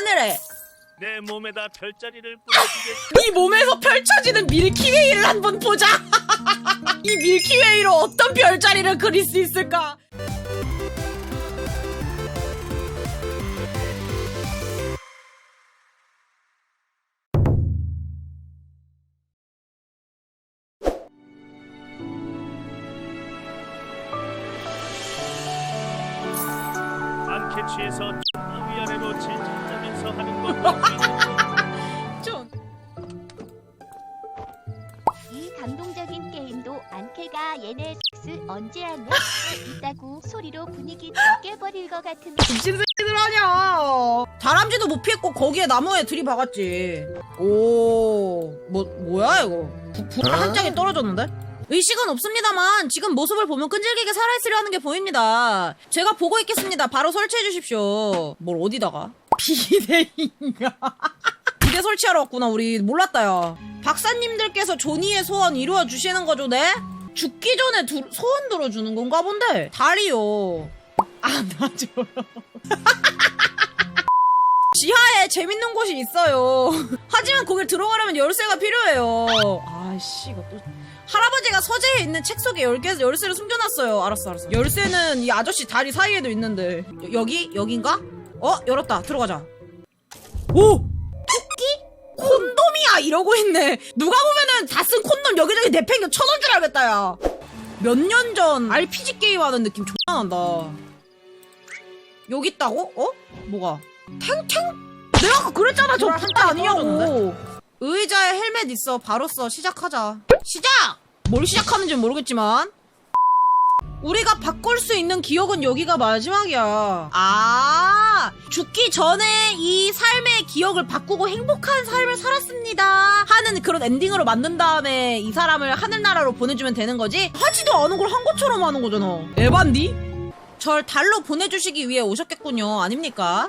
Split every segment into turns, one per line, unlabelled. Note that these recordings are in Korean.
하늘에
내 몸에다 별자리를 뿌려주겠다.
네 몸에서 펼쳐지는 밀키웨이를 한번 보자. 이 밀키웨이로 어떤 별자리를 그릴 수 있을까?
안 캐치해서
좀
이 감동적인 게임도 안케가 얘네 스 언제 하냐 있다고 소리로 분위기 다 깨버릴 것 같은
미친 새끼들 아니야. 다람쥐도 못 피했고 거기에 나무에 들이박았지. 오, 뭐 뭐야 이거? 부, 부, 한 장이 떨어졌는데? 의식은 없습니다만 지금 모습을 보면 끈질기게 살아있으려 하는 게 보입니다. 제가 보고 있겠습니다. 바로 설치해 주십시오. 뭘 어디다가? 비대인가? 비대 설치하러 왔구나 우리 몰랐다 야. 박사님들께서 조니의 소원 이루어 주시는 거죠, 네? 죽기 전에 두- 소원 들어주는 건가 본데. 다리요. 안 놔줘요. 지하에 재밌는 곳이 있어요. 하지만 거길 들어가려면 열쇠가 필요해요. 아씨, 이거 또. 할아버지가 서재에 있는 책 속에 열개, 열쇠를 숨겨놨어요. 알았어, 알았어. 열쇠는 이 아저씨 다리 사이에도 있는데. 여, 여기? 여긴가? 어? 열었다. 들어가자. 오! 토끼? 콘돔이야! 이러고 있네. 누가 보면은 다 쓴 콘돔 여기저기 내팽겨 쳐놓은 줄 알겠다, 야. 몇 년 전 RPG 게임 하는 느낌 존나 난다. 여기 있다고? 어? 뭐가? 탱탱? 내가 아까 그랬잖아 저 분타 아니냐고 의자에 헬멧 있어 바로 써 시작하자 시작! 뭘 시작하는지 모르겠지만 우리가 바꿀 수 있는 기억은 여기가 마지막이야 아 죽기 전에 이 삶의 기억을 바꾸고 행복한 삶을 살았습니다 하는 그런 엔딩으로 만든 다음에 이 사람을 하늘나라로 보내주면 되는 거지 하지도 않은 걸 한 것처럼 하는 거잖아 에반디? 절 달로 보내주시기 위해 오셨겠군요 아닙니까?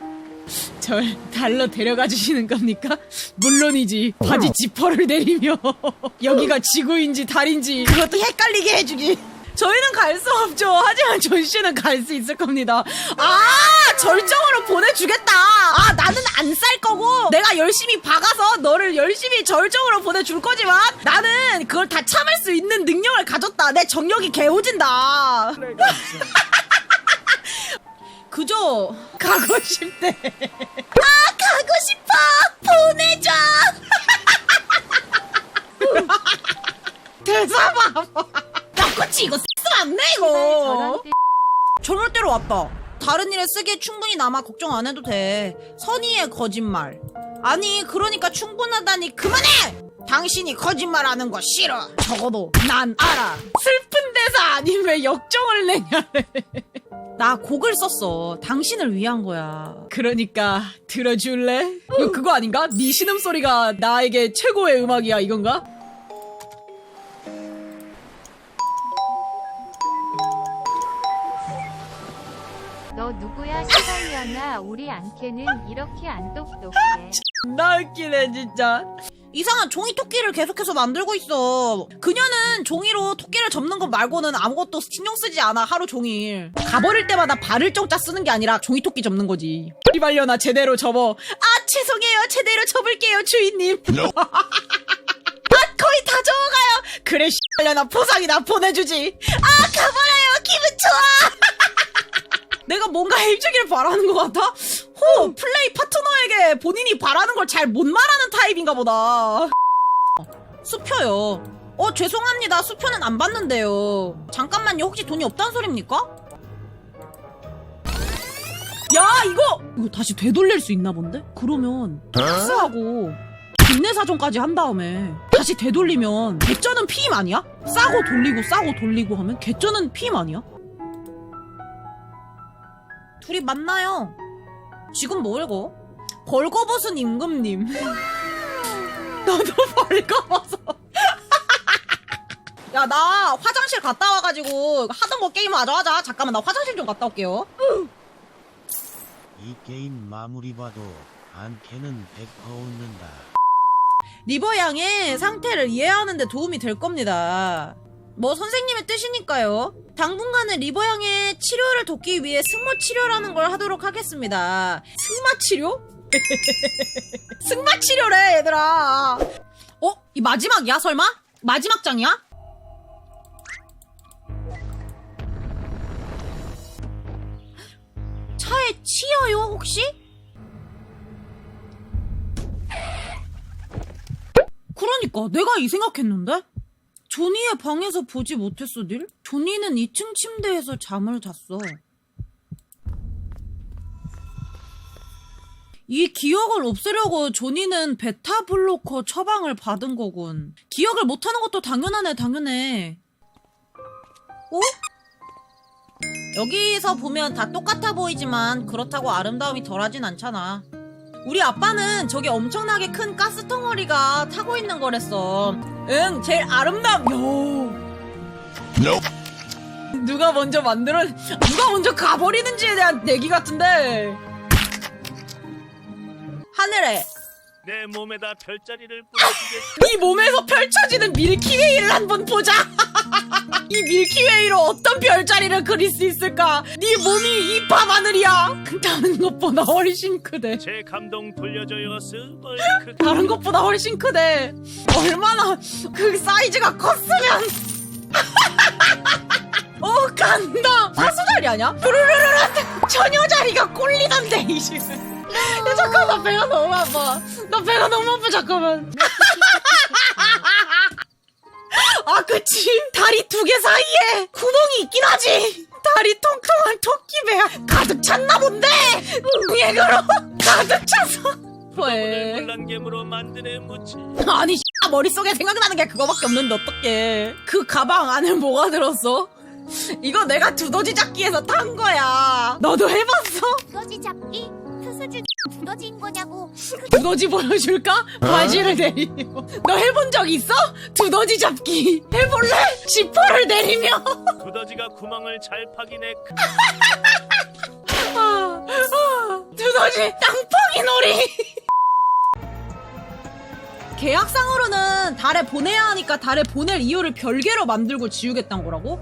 절 달러 데려가 주시는 겁니까? 물론이지. 바지 지퍼를 내리며 여기가 지구인지 달인지 그것도 헷갈리게 해주기. 저희는 갈 수 없죠. 하지만 존 씨는 갈 수 있을 겁니다. 아, 절정으로 보내주겠다. 아, 나는 안 쌀 거고 내가 열심히 박아서 너를 열심히 절정으로 보내줄 거지만 나는 그걸 다 참을 수 있는 능력을 가졌다. 내 정력이 개오진다. 그저 가고 싶대. 아 가고 싶어. 보내줘. 대사 봐 봐. 야, 이거 쓰면 안돼 이거. 저럴 때로 왔다. 다른 일에 쓰기에 충분히 남아 걱정 안 해도 돼. 선의의 거짓말. 아니 그러니까 충분하다니 그만해. 당신이 거짓말하는 거 싫어. 적어도 난 알아. 슬픈 대사 아님 왜 역정을 내냐래. 나 곡을 썼어. 당신을 위한 거야. 그러니까 들어줄래? 이거 그거 아닌가? 네 신음 소리가 나에게 최고의 음악이야 이건가?
우리 안케는 이렇게 안 똑똑해
나 웃기네 진짜. 이상한 종이 토끼를 계속해서 만들고 있어. 그녀는 종이로 토끼를 접는 것 말고는 아무것도 신경 쓰지 않아 하루 종일. 가버릴 때마다 발을 정자 쓰는 게 아니라 종이 토끼 접는 거지. 이발려나 제대로 접어. 아 죄송해요 제대로 접을게요 주인님. 아 거의 다 접어가요. 그래 씨발려나 보상이나 보내주지. 아 가버려요 기분 좋아. 내가 뭔가 해주길 바라는 것 같아? 호 플레이 파트너에게 본인이 바라는 걸 잘 못 말하는 타입인가 보다. 수표요. 어 죄송합니다. 수표는 안 받는데요. 잠깐만요. 혹시 돈이 없다는 소립니까? 야 이거 이거 다시 되돌릴 수 있나 본데? 그러면 텍스하고 국내사정까지 한 다음에 다시 되돌리면 개쩌는 피임 아니야? 싸고 돌리고 싸고 돌리고 하면 개쩌는 피임 아니야? 둘이 만나요. 지금 뭐 읽어? 벌거벗은 임금님. 나도 벌거벗어. 야, 나 화장실 갔다 와가지고 하던 거 게임 하자 하자. 잠깐만, 나 화장실 좀 갔다 올게요.
이 게임 마무리 봐도 안캐는 100% 웃는다.
리버 양의 상태를 이해하는 데 도움이 될 겁니다. 뭐 선생님의 뜻이니까요. 당분간은 리버 양의 치료를 돕기 위해 승마 치료라는 걸 하도록 하겠습니다. 승마 치료? 승마 치료래 얘들아. 어? 이 마지막이야 설마? 마지막 장이야? 차에 치여요 혹시? 그러니까 내가 이 생각했는데? 조니의 방에서 보지 못했어 닐? 조니는 2층 침대에서 잠을 잤어. 이 기억을 없애려고 조니는 베타 블로커 처방을 받은 거군. 기억을 못하는 것도 당연하네, 당연해. 어? 여기서 보면 다 똑같아 보이지만 그렇다고 아름다움이 덜하진 않잖아. 우리 아빠는 저기 엄청나게 큰 가스 덩어리가 타고 있는 거랬어. 응, 제일 아름다움. 요. 누가 먼저 만들어, 누가 먼저 가버리는지에 대한 얘기 같은데. 하늘에
내 몸에다 별자리를 뿌려주겠어.
이 몸에서 펼쳐지는 밀키웨이를 한번 보자. 이 밀키웨이로 어떤 별자리를 그릴 수 있을까? 네 몸이 이 밤하늘이야. 다른 것보다 훨씬 크대.
제 감동 돌려줘요 스벌크.
다른 것보다 훨씬 크대. 얼마나 그 사이즈가 컸으면. 어 간다. 사수자리 아니야? 푸르르르르 처녀 자리가 꼴리던데 이제. 야 잠깐 나 배가 너무 아파. 나 배가 너무 아파 잠깐만. 아 그치 다리 두 개 사이에 구멍이 있긴 하지. 다리 통통한 토끼 배야 가득 찼나 본데. 얘그로 가득 차서. 왜?
무치.
아니 씨, 머릿속에 생각나는 게 그거밖에 없는데 어떡해 그 가방 안에 뭐가 들었어? 이거 내가 두더지 잡기에서 탄 거야 너도 해봤어?
두더지 잡기? 투수주 두더지인 거냐고.
두더지 보여줄까? 바지를 내리며 너 해본 적 있어? 두더지 잡기 해볼래? 지퍼를 내리며
두더지가 구멍을 잘 파기네.
아, 아, 두더지 땅파기 놀이 계약상으로는 달에 보내야 하니까 달에 보낼 이유를 별개로 만들고 지우겠다는 거라고?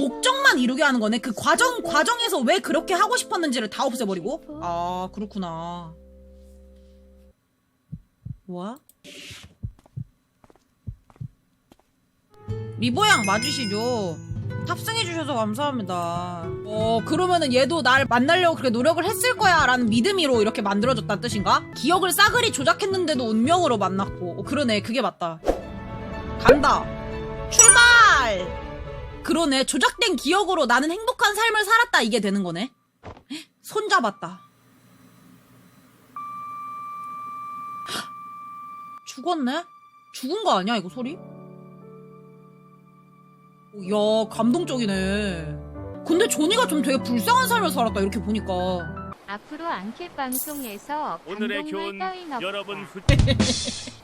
목적만 이루게 하는 거네. 그 과정 과정에서 왜 그렇게 하고 싶었는지를 다 없애버리고. 아 그렇구나. 뭐야? 리보양 맞으시죠? 탑승해주셔서 감사합니다. 어, 그러면은 얘도 날 만나려고 그렇게 노력을 했을 거야 라는 믿음으로 이렇게 만들어졌다는 뜻인가? 기억을 싸그리 조작했는데도 운명으로 만났고. 어, 그러네. 그게 맞다. 간다. 출발! 그러네. 조작된 기억으로 나는 행복한 삶을 살았다. 이게 되는 거네. 헉, 손잡았다. 헉, 죽었네? 죽은 거 아니야, 이거 소리? 이야, 감동적이네. 근데 조니가 좀 되게 불쌍한 삶을 살았다, 이렇게 보니까.
앞으로 앙켓 방송에서
오늘의
감동물
교훈
따윈 없다.
여러분 후.